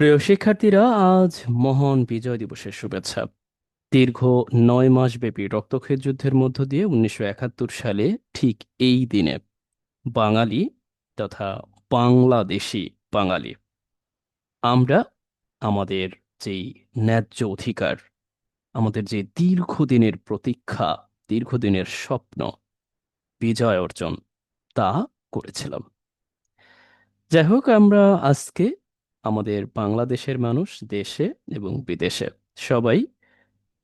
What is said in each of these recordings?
প্রিয় শিক্ষার্থীরা, আজ মহান বিজয় দিবসের শুভেচ্ছা। দীর্ঘ নয় মাস ব্যাপী রক্তক্ষয়ী যুদ্ধের মধ্য দিয়ে উনিশশো একাত্তর সালে ঠিক এই দিনে বাঙালি তথা বাংলাদেশি বাঙালি। আমরা আমাদের যেই ন্যায্য অধিকার, আমাদের যে দীর্ঘদিনের প্রতীক্ষা, দীর্ঘদিনের স্বপ্ন, বিজয় অর্জন, তা করেছিলাম। যাই হোক, আমরা আজকে আমাদের বাংলাদেশের মানুষ দেশে এবং বিদেশে সবাই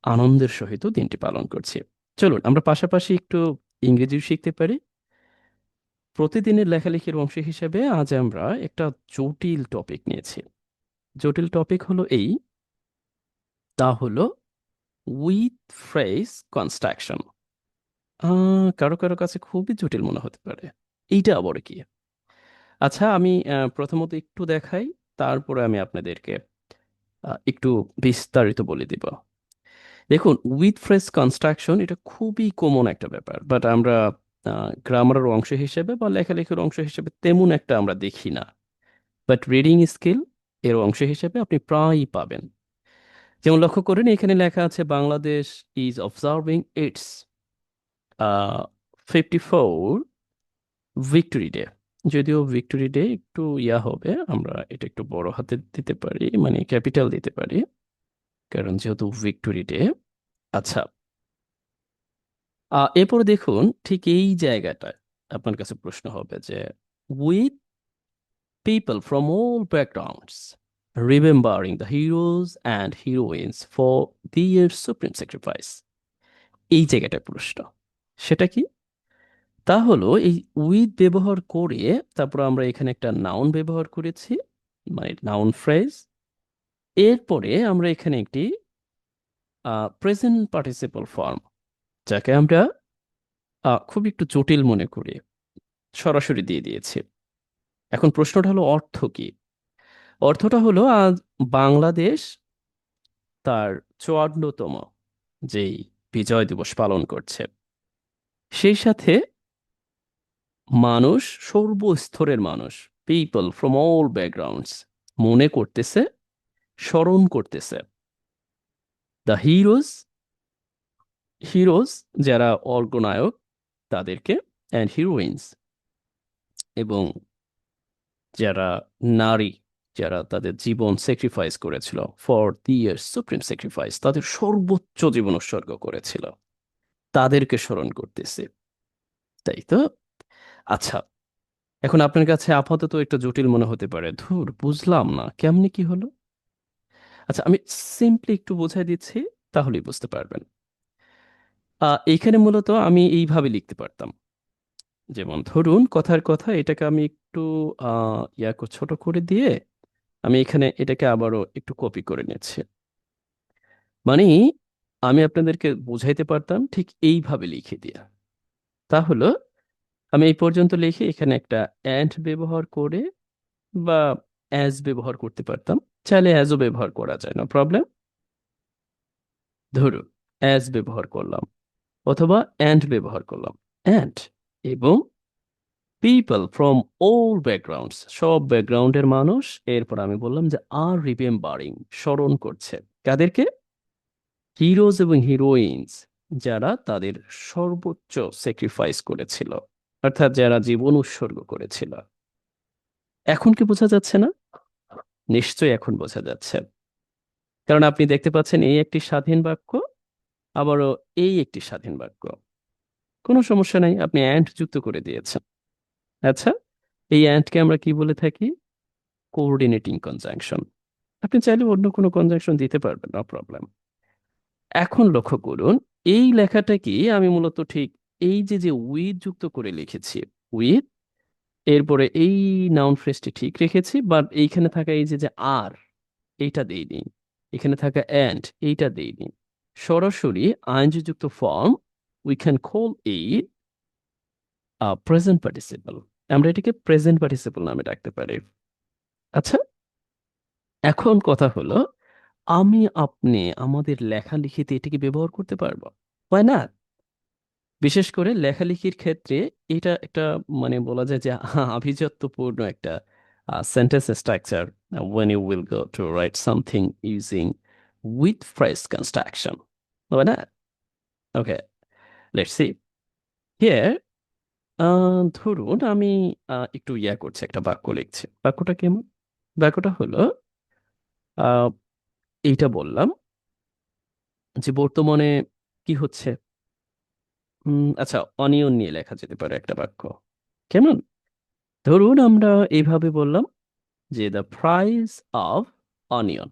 আনন্দের সহিত দিনটি পালন করছি। চলুন, আমরা পাশাপাশি একটু ইংরেজিও শিখতে পারি। প্রতিদিনের লেখালেখির অংশ হিসেবে আজ আমরা একটা জটিল টপিক নিয়েছি। জটিল টপিক হলো এই, তা হলো উইথ ফ্রেজ কনস্ট্রাকশন কারও কারও কাছে খুবই জটিল মনে হতে পারে। এইটা আবার কি? আচ্ছা আমি প্রথমত একটু দেখাই। তারপরে আমি আপনাদেরকে একটু বিস্তারিত বলে দিব। দেখুন উইথ ফ্রেজ কনস্ট্রাকশন এটা খুবই কমন একটা ব্যাপার বাট আমরা গ্রামারের অংশ হিসেবে বা লেখালেখির অংশ হিসেবে তেমন একটা আমরা দেখি না। বাট রিডিং স্কিল এর অংশ হিসেবে আপনি প্রায়ই পাবেন। যেমন লক্ষ্য করেন, এখানে লেখা আছে, Bangladesh is observing its fifty four victory day যদিও ভিক্টোরি ডে একটু ইয়া হবে, আমরা এটা একটু বড় হাতে দিতে পারি মানে ক্যাপিটাল দিতে পারি, কারণ যেহেতু ভিক্টোরি ডে আচ্ছা। এরপরে দেখুন, ঠিক এই জায়গাটায় আপনার কাছে প্রশ্ন হবে যে with people from all backgrounds remembering the heroes and heroines for their supreme sacrifice এই জায়গাটায় প্রশ্ন, সেটা কি? তা হলো এই উইথ ব্যবহার করে তারপর আমরা এখানে একটা নাউন ব্যবহার করেছি মানে নাউন ফ্রেজ এরপরে আমরা এখানে একটি প্রেজেন্ট পার্টিসিপল ফর্ম যাকে আমরা খুব একটু জটিল মনে করি সরাসরি দিয়ে দিয়েছি। এখন প্রশ্নটা হলো অর্থ কি? অর্থটা হলো আজ বাংলাদেশ তার চুয়ান্নতম যেই বিজয় দিবস পালন করছে। সেই সাথে মানুষ সর্বস্তরের মানুষ পিপল ফ্রম অল ব্যাকগ্রাউন্ডস মনে করতেছে, স্মরণ করতেছে। দ্য হিরোজ হিরোজ যারা অর্গনায়ক, তাদেরকে অ্যান্ড হিরোইন্স এবং যারা নারী, যারা তাদের জীবন স্যাক্রিফাইস করেছিল for their supreme sacrifice তাদের সর্বোচ্চ জীবন উৎসর্গ করেছিল। তাদেরকে স্মরণ করতেছে। তাই তো? আচ্ছা এখন আপনার কাছে আপাতত একটু জটিল মনে হতে পারে। ধুর, বুঝলাম না। কেমনি কি হলো? আচ্ছা আমি সিম্পলি একটু বোঝাই দিচ্ছি, তাহলেই বুঝতে পারবেন। এইখানে মূলত আমি এইভাবে লিখতে পারতাম। যেমন ধরুন, কথার কথা এটাকে আমি একটু ইয়া ছোট করে দিয়ে আমি এখানে এটাকে আবারও একটু কপি করে নিচ্ছি। মানে আমি আপনাদেরকে বুঝাইতে পারতাম ঠিক এইভাবে লিখে দিয়া। তা হলো আমি এই পর্যন্ত লিখে এখানে একটা অ্যান্ড ব্যবহার করে বা অ্যাজ ব্যবহার করতে পারতাম। চাইলে অ্যাজও ব্যবহার করা যায় না প্রবলেম ধরুন অ্যাজ ব্যবহার করলাম অথবা অ্যান্ড ব্যবহার করলাম। অ্যান্ড এবং পিপল ফ্রম অল ব্যাকগ্রাউন্ডস সব ব্যাকগ্রাউন্ডের মানুষ, এরপর আমি বললাম যে আর রিমেম্বারিং স্মরণ করছে। কাদেরকে? হিরোজ এবং হিরোইনস যারা তাদের সর্বোচ্চ স্যাক্রিফাইস করেছিল। অর্থাৎ যারা জীবন উৎসর্গ করেছিল। এখন কি বোঝা যাচ্ছে না? নিশ্চয়ই এখন বোঝা যাচ্ছে। কারণ আপনি দেখতে পাচ্ছেন এই একটি স্বাধীন বাক্য, আবারও এই একটি স্বাধীন বাক্য। কোনো সমস্যা নাই, আপনি অ্যান্ড যুক্ত করে দিয়েছেন। আচ্ছা এই অ্যান্ডকে আমরা কি বলে থাকি? কোঅর্ডিনেটিং কনজাংশন আপনি চাইলে অন্য কোনো কনজাংশন দিতে পারবেন নো প্রবলেম এখন লক্ষ্য করুন, এই লেখাটা কি আমি মূলত ঠিক এই যে যে উইথ যুক্ত করে লিখেছি উইথ এরপরে এই নাউন ফ্রেজটি ঠিক রেখেছি বাট এইখানে থাকা এই যে যে আর এইটা দেইনি এখানে থাকা অ্যান্ড এইটা দেইনি সরাসরি আইনজি যুক্ত form we can call it present participle আমরা এটাকে প্রেজেন্ট পার্টিসিপল নামে ডাকতে পারি। আচ্ছা এখন কথা হলো, আমি আপনি আমাদের লেখালেখিতে এটাকে ব্যবহার করতে পারব? হয় না বিশেষ করে লেখালেখির ক্ষেত্রে এটা একটা মানে বলা যায় যে আভিজাত্যপূর্ণ একটা uh, structure uh, when you will go to write something using with phrase construction. হবে না ওকে লেটস সি হিয়ার ধরুন আমি একটু ইয়া করছি একটা বাক্য লিখছি। বাক্যটা কেমন? বাক্যটা হলো এইটা বললাম যে বর্তমানে কি হচ্ছে? আচ্ছা অনিয়ন নিয়ে লেখা যেতে পারে একটা বাক্য। কেমন? ধরুন আমরা এইভাবে বললাম যে the price of onion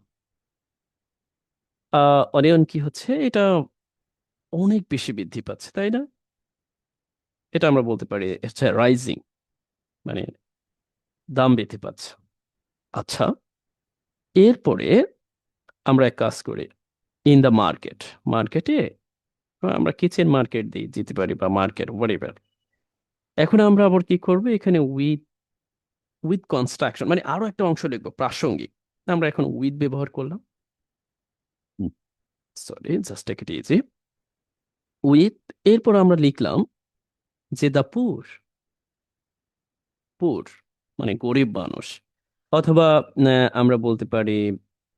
onion কি হচ্ছে? এটা অনেক বেশি বৃদ্ধি পাচ্ছে, তাই না? এটা আমরা বলতে পারি হচ্ছে রাইজিং মানে দাম বৃদ্ধি পাচ্ছে। আচ্ছা এরপরে আমরা এক কাজ করি ইন দ্য মার্কেট মার্কেটে আমরা কিচেন মার্কেট দিয়ে দিতে পারি বা মার্কেট হোয়াট এখন আমরা আবার কি করব? এখানে উইথ উইথ কনস্ট্রাকশন মানে আরও একটা অংশ লিখব, প্রাসঙ্গিক। আমরা এখন উইথ ব্যবহার করলাম। Sorry just take it easy with এরপর আমরা লিখলাম যে দ্য পুর পুর মানে গরিব মানুষ, অথবা আমরা বলতে পারি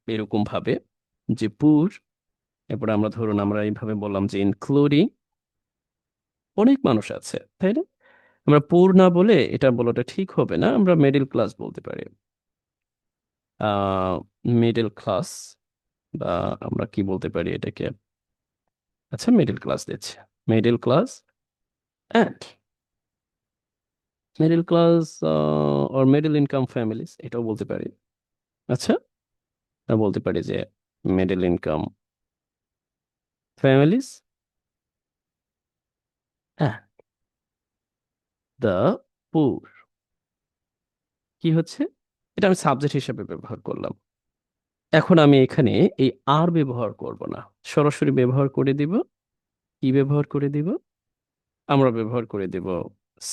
এরকম ভাবে যে পুর এরপর আমরা ধরুন আমরা এইভাবে বললাম যে ইনক্লুডিং অনেক মানুষ আছে, তাই না? আমরা পুর না বলে এটা বলাটা ঠিক হবে না, আমরা মিডল ক্লাস বলতে পারি। মিডল ক্লাস বা আমরা কি বলতে পারি এটাকে? আচ্ছা মিডল ক্লাস দিচ্ছে। Middle class and middle class or middle income families এটাও বলতে পারি। আচ্ছা বলতে পারি যে middle income families the poor কি হচ্ছে? এটা আমি সাবজেক্ট হিসেবে ব্যবহার করলাম। এখন আমি এখানে এই আর ব্যবহার করব না। সরাসরি ব্যবহার করে দিব। কি ব্যবহার করে দিব? আমরা ব্যবহার করে দিব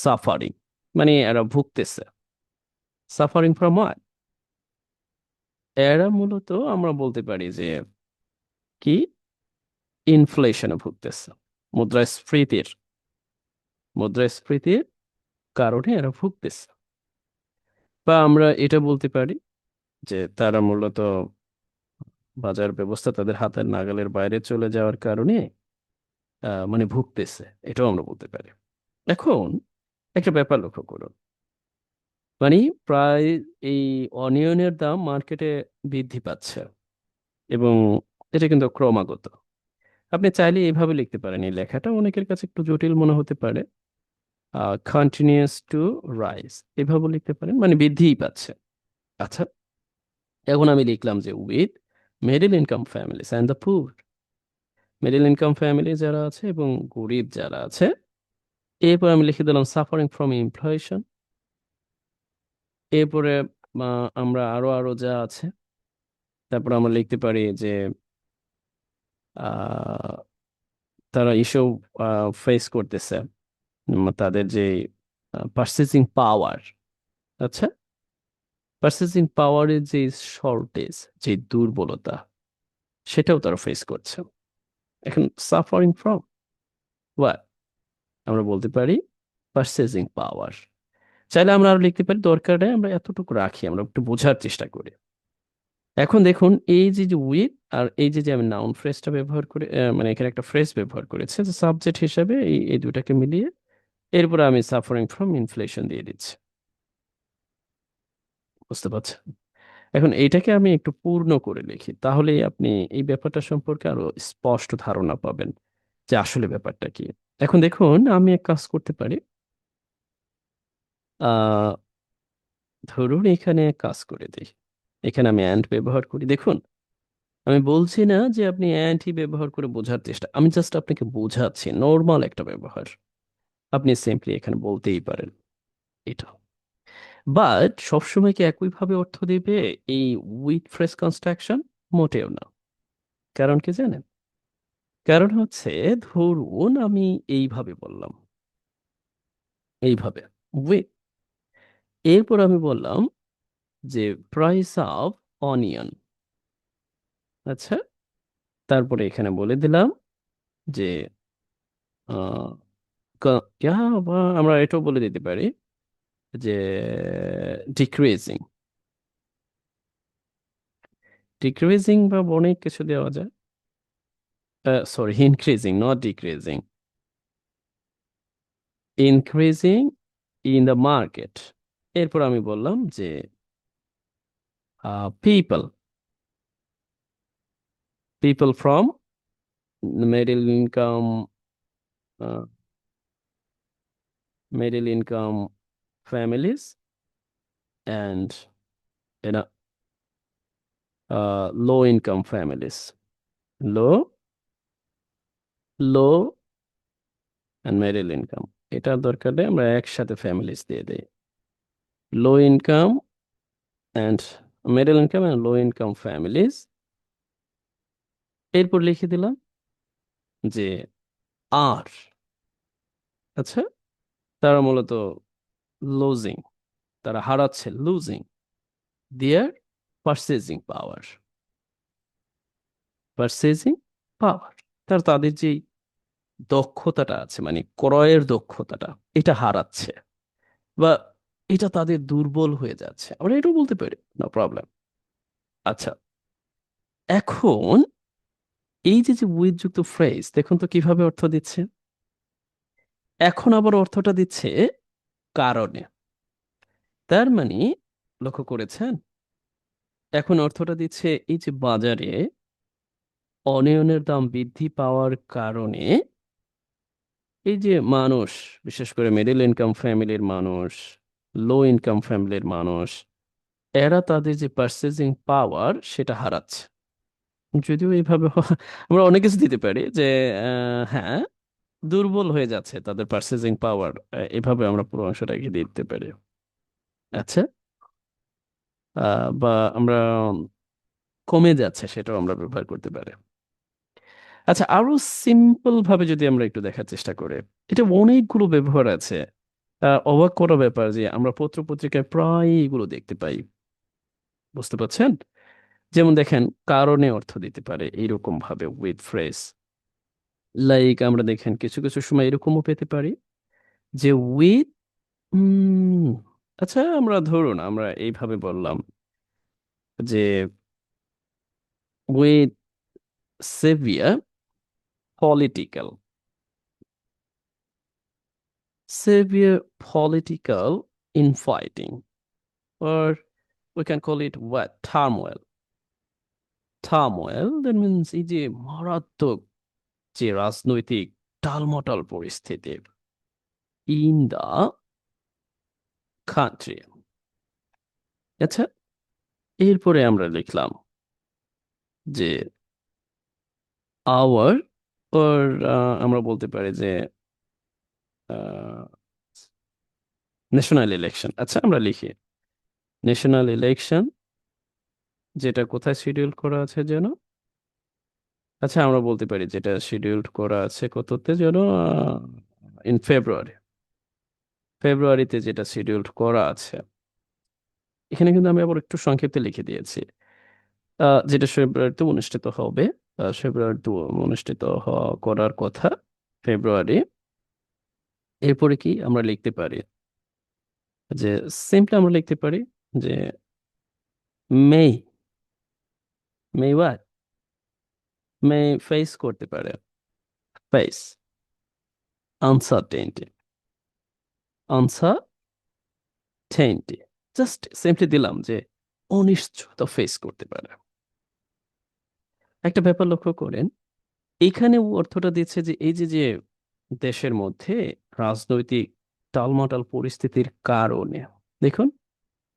সাফারিং মানে এরা ভুগতেছে। সাফারিং ফ্রম হোয়াট এরা মূলত আমরা বলতে পারি যে কি? ইনফ্লেশনে ভুগতেছে। মুদ্রাস্ফীতির মুদ্রাস্ফীতির কারণে এরা ভুগতেছে। বা আমরা এটা বলতে পারি যে তারা মূলত বাজার ব্যবস্থা তাদের হাতের নাগালের বাইরে চলে যাওয়ার কারণে মানে ভুগতেছে। এটাও আমরা বলতে পারি। এখন একটা ব্যাপার লক্ষ্য করুন। মানে প্রায় এই অনিয়নের দাম মার্কেটে বৃদ্ধি পাচ্ছে এবং এটা কিন্তু ক্রমাগত। আপনি চাইলে এইভাবে লিখতে পারেন। এই লেখাটা অনেকের কাছে একটু জটিল মনে হতে পারে। কন্টিনিউয়াস টু রাইজ এভাবে লিখতে পারেন মানে বৃদ্ধিই পাচ্ছে। আচ্ছা এখন আমি লিখলাম যে with middle income families and the poor middle income family যারা আছে এবং গরিব যারা আছে, এরপর আমি লিখে দিলাম সাফারিং ফ্রম ইনফ্লেশন এরপরে আমরা আরও আরও যা আছে, তারপর আমরা লিখতে পারি যে তারা ইস্যু ফেস করতেছে। তাদের যে পার্সেসিং পাওয়ার আচ্ছা? পারচেসিং পাওয়ারের যে শর্টেজ যে দুর্বলতা, সেটাও তারা ফেস করছে। এখন সাফারিং ফ্রম হোয়াট আমরা বলতে পারি পারচেসিং পাওয়ার চাইলে আমরা আরও লিখতে পারি, দরকার আমরা এতটুকু রাখি, আমরা একটু বোঝার চেষ্টা করি। এখন দেখুন, এই যে যে উইথ আর এই যে যে, আমি নাউন ফ্রেজটা ব্যবহার করে মানে এখানে একটা ফ্রেজ ব্যবহার করেছে, যে সাবজেক্ট হিসাবে এই এই দুটাকে মিলিয়ে এরপর আমি সাফারিং ফ্রম ইনফ্লেশন দিয়ে দিচ্ছি। বুঝতে পারছেন? এখন এইটাকে আমি একটু পূর্ণ করে লিখি, তাহলেই আপনি এই ব্যাপারটা সম্পর্কে আরও স্পষ্ট ধারণা পাবেন যে আসলে ব্যাপারটা কি। এখন দেখুন, আমি এক কাজ করতে পারি। ধরুন এখানে কাজ করে দিই। এখানে আমি অ্যান্ড ব্যবহার করি। দেখুন, আমি বলছি না যে আপনি অ্যান্ডই ব্যবহার করে বোঝার চেষ্টা, আমি জাস্ট আপনাকে বোঝাচ্ছি নর্মাল একটা ব্যবহার। আপনি সিম্পলি এখানে বলতেই পারেন এটা। বাট সবসময় কি একইভাবে অর্থ দেবে এই উইথ ফ্রেশ কনস্ট্রাকশন মোটেও না। কারণ কি জানেন? কারণ হচ্ছে, ধরুন আমি এইভাবে বললাম। এইভাবে উইথ এরপর আমি বললাম যে প্রাইস অফ অনিয়ন আচ্ছা তারপরে এখানে বলে দিলাম যে আমরা এটাও বলে দিতে পারি যে ডিক্রিজিং ডিক্রিজিং বা অনেক কিছু দেওয়া যায়? Sorry increasing not decreasing increasing in the market এরপর আমি বললাম যে people people from middle income middle income families and you know uh, low income families low low and middle income এটার দরকার নেই আমরা একসাথে ফ্যামিলিস দিয়ে দিই low income and middle income and low income families এরপর লিখে দিলাম যে আর আচ্ছা তারা মূলত লুজিং তারা হারাচ্ছে losing their purchasing power purchasing power তার তাদের যেই দক্ষতাটা আছে মানে ক্রয়ের দক্ষতাটা, এটা হারাচ্ছে, বা এটা তাদের দুর্বল হয়ে যাচ্ছে। আমরা এটাও বলতে পারি নো প্রবলেম আচ্ছা এখন এই যে যে উইথ যুক্ত ফ্রেজ দেখুন তো কীভাবে অর্থ দিচ্ছে। এখন আবার অর্থটা দিচ্ছে কারণে। তার মানে লক্ষ্য করেছেন? এখন অর্থটা দিচ্ছে এই যে বাজারে অনিয়নের দাম বৃদ্ধি পাওয়ার কারণে এই যে মানুষ, বিশেষ করে মিডল ইনকাম ফ্যামিলির মানুষ লো ইনকাম ফ্যামিলির মানুষ, এরা তাদের যে পারচেজিং পাওয়ার সেটা হারাচ্ছে। যদিও এইভাবে আমরা অনেক কিছু দিতে পারি যে হ্যাঁ দুর্বল হয়ে যাচ্ছে তাদের পারচেজিং পাওয়ার এভাবে আমরা পুরো অংশটাকে দিতে পারি। আচ্ছা বা আমরা কমে যাচ্ছে সেটাও আমরা ব্যবহার করতে পারি। আচ্ছা আরও সিম্পল ভাবে যদি আমরা একটু দেখার চেষ্টা করি, এটা অনেকগুলো ব্যবহার আছে। অবাক করা ব্যাপার যে আমরা পত্র পত্রিকায় প্রায় এগুলো দেখতে পাই। বুঝতে পারছেন? যেমন দেখেন, কারণে অর্থ দিতে পারে এইরকম ভাবে উইথ ফ্রেজ লাইক আমরা দেখেন, কিছু কিছু সময় এরকমও পেতে পারি যে উইথ আচ্ছা আমরা ধরুন, আমরা এইভাবে বললাম যে with severe political severe political infighting, or we can call it what? Turmoil. Turmoil, that means এই যে মারাত্মক যে রাজনৈতিক টালমটাল পরিস্থিতি ইন দা কান্ট্রি আচ্ছা এরপরে আমরা লিখলাম যে আওয়ার ওর আমরা বলতে পারি যে ন্যাশনাল ইলেকশন আচ্ছা আমরা লিখি। ন্যাশনাল ইলেকশন যেটা কোথায় শিডিউল করা আছে যেন? আচ্ছা আমরা বলতে পারি যেটা শিডিউলড করা আছে কততে যেন? ইন ফেব্রুয়ারি ফেব্রুয়ারিতে যেটা শিডিউলড করা আছে। এখানে কিন্তু আমি আবার একটু সংক্ষেপে লিখে দিয়েছি। যেটা ফেব্রুয়ারিতে অনুষ্ঠিত হবে। ফেব্রুয়ারিতে অনুষ্ঠিত করার কথা ফেব্রুয়ারি এরপরে কি আমরা লিখতে পারি? যে সিম্পলি আমরা লিখতে পারি যে মে মে ওয়াট মে ফেস করতে পারে। Face uncertainty uncertainty just simply দিলাম যে অনিশ্চয়তা ফেস করতে পারে। একটা ব্যাপার লক্ষ্য করেন, এখানে অর্থটা দিচ্ছে যে এই যে যে দেশের মধ্যে রাজনৈতিক টালমাটাল পরিস্থিতির কারণে। দেখুন,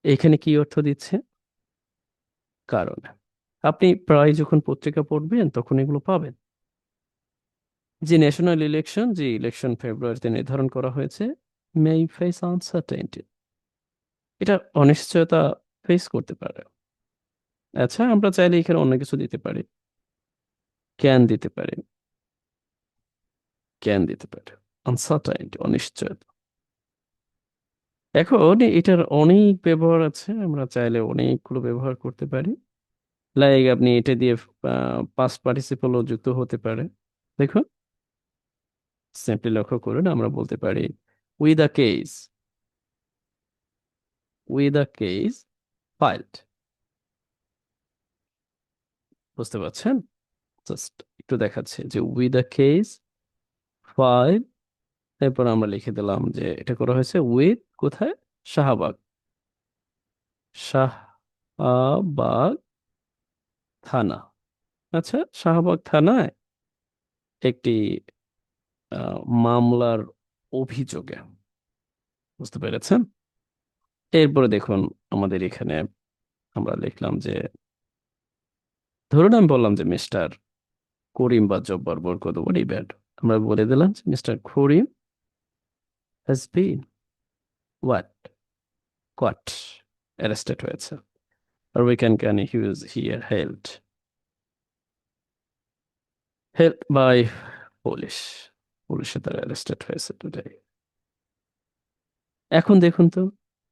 এখানে কি অর্থ দিচ্ছে? কারণে। আপনি প্রায় যখন পত্রিকা পড়বেন, তখন এগুলো পাবেন। যে ন্যাশনাল ইলেকশন যে ইলেকশন ফেব্রুয়ারিতে নির্ধারণ করা হয়েছে মে ফেস আনসার্টেনিটি এটা অনিশ্চয়তা ফেস করতে পারে। আচ্ছা আমরা চাইলে এখানে অন্য কিছু দিতে পারি। ক্যান দিতে পারি। ক্যান দিতে পারি। আনসার্টেনিটি অনিশ্চয়তা এখন এটার অনেক ব্যবহার আছে, আমরা চাইলে অনেকগুলো ব্যবহার করতে পারি। লাইক আপনি এটা দিয়ে পাস্ট পার্টিসিপলও যুক্ত হতে পারে। দেখুন। সিম্পলি লক্ষ্য করুন, আমরা বলতে পারি with a case with a case filed বুঝতে পারছেন? জাস্ট একটু দেখাচ্ছি যে উইথ আ কেস ফাইল এরপর আমরা লিখে দিলাম যে এটা করা হয়েছে উইথ কোথায়? শাহবাগ। শাহবাগ থানা। আচ্ছা শাহবাগ থানায় একটি মামলার অভিযোগে। বুঝতে পেরেছেন? এরপরে দেখুন আমাদের এখানে আমরা লিখলাম যে, ধরুন আমি বললাম যে মিস্টার করিম বা জব্বার বরকত ব্যাড আমরা বলে দিলাম যে mister Karim has been what caught arrested হয়েছে। আর we can can use here held held by police পুলিশে তারা অ্যারেস্টেড হয়েছে টুডে এখন দেখুন তো,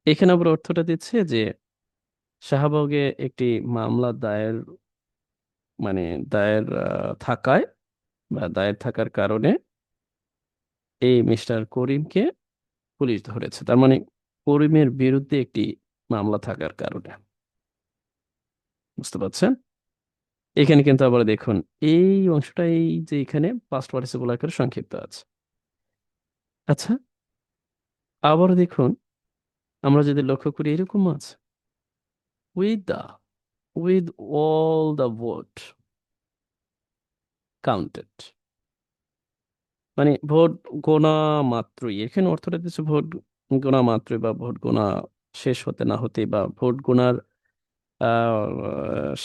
এখানে আবার অর্থটা দিচ্ছে যে শাহবাগে একটি মামলা দায়ের মানে দায়ের থাকায় বা দায়ের থাকার কারণে এই মিস্টার করিমকে পুলিশ ধরেছে। তার মানে করিমের বিরুদ্ধে একটি মামলা থাকার কারণে। বুঝতে পারছেন? এখানে কিন্তু আবার দেখুন, এই অংশটা, এই যে এখানে পাস্ট পার্টিসিপল আকারে সংক্ষিপ্ত আছে। আচ্ছা আবার দেখুন, আমরা যদি লক্ষ্য করি এরকম আছে। With the with all the vote counted মানে ভোট গোনা মাত্রই, এখানে অর্থটা দিচ্ছে ভোট গোনা মাত্রই বা ভোট গোনা শেষ হতে না হতে বা ভোট গোনার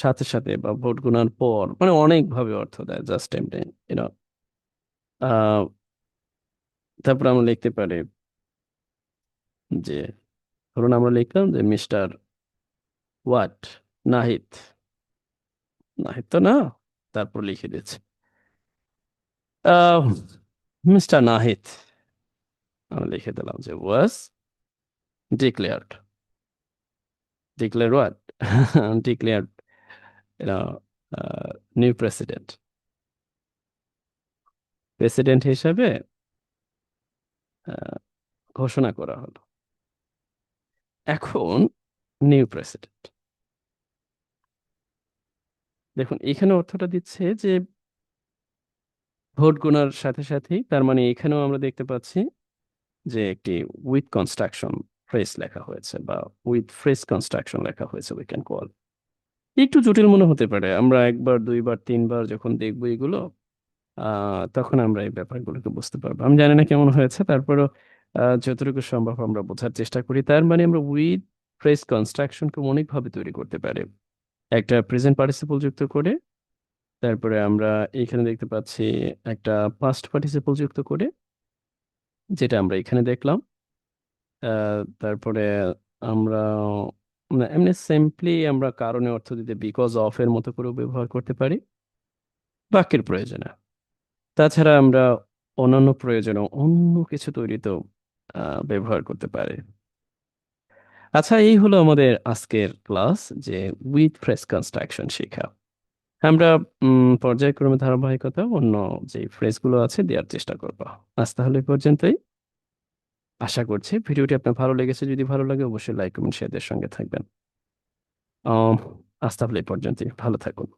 সাথে সাথে বা ভোট গোনার পর মানে অনেকভাবে অর্থ দেয় জাস্ট এমনি ইউনো তারপর আমরা লিখতে পারি যে, ধরুন আমরা লিখলাম যে মিস্টার ওয়াট, নাহিদ নাহিদ তো না, তারপর লিখে দিচ্ছি মিস্টার নাহিদ। আমরা লিখে দিলাম যে was declared declare what declared new president president হিসাবে ঘোষণা করা হলো। এখন নিউ প্রেসিডেন্ট দেখুন, এখানে অর্থটা দিচ্ছে যে ভোট গোনার সাথে সাথেই, তার মানে এখানেও আমরা দেখতে পাচ্ছি যে একটি উইথ কনস্ট্রাকশন ফ্রেস লেখা হয়েছে বা উইথ ফ্রেস কনস্ট্রাকশন লেখা হয়েছে উই ক্যান কল একটু জটিল মনে হতে পারে, আমরা একবার, দুইবার, তিনবার যখন দেখব এগুলো তখন আমরা এই ব্যাপারগুলোকে বুঝতে পারব। আমি জানি না কেমন হয়েছে, তারপরও যতটুকু সম্ভব আমরা বোঝার চেষ্টা করি। তার মানে আমরা উইথ ফ্রেস কনস্ট্রাকশনকে অনেকভাবে তৈরি করতে পারি। একটা প্রেজেন্ট পার্টিসিপল যুক্ত করে তারপরে আমরা এখানে দেখতে পাচ্ছি একটা পাস্ট পার্টিসিপল যুক্ত করে, যেটা আমরা এখানে দেখলাম। তারপরে আমরা এমনি সিম্পলি আমরা কারণে অর্থ দিতে বিকজ অফ এর মতো করেও ব্যবহার করতে পারি। বাক্যের প্রয়োজনে। তাছাড়া আমরা অন্যান্য প্রয়োজনে অন্য কিছু তৈরিতেও ব্যবহার করতে পারি। আচ্ছা এই হলো আমাদের আজকের ক্লাস যে উইথ ফ্রেশ কনস্ট্রাকশন শেখা। আমরা উম, পর্যায়ক্রমে ধারাবাহিকতা অন্য যে ফ্রেজগুলো আছে দেওয়ার চেষ্টা করব। আজ তাহলে পর্যন্তই। আশা করছি ভিডিওটি আপনার ভালো লেগেছে। যদি ভালো লাগে অবশ্যই লাইক কমেন্ট শেয়ারদের সঙ্গে থাকবেন। আজ তাহলে পর্যন্তই। ভালো থাকুন।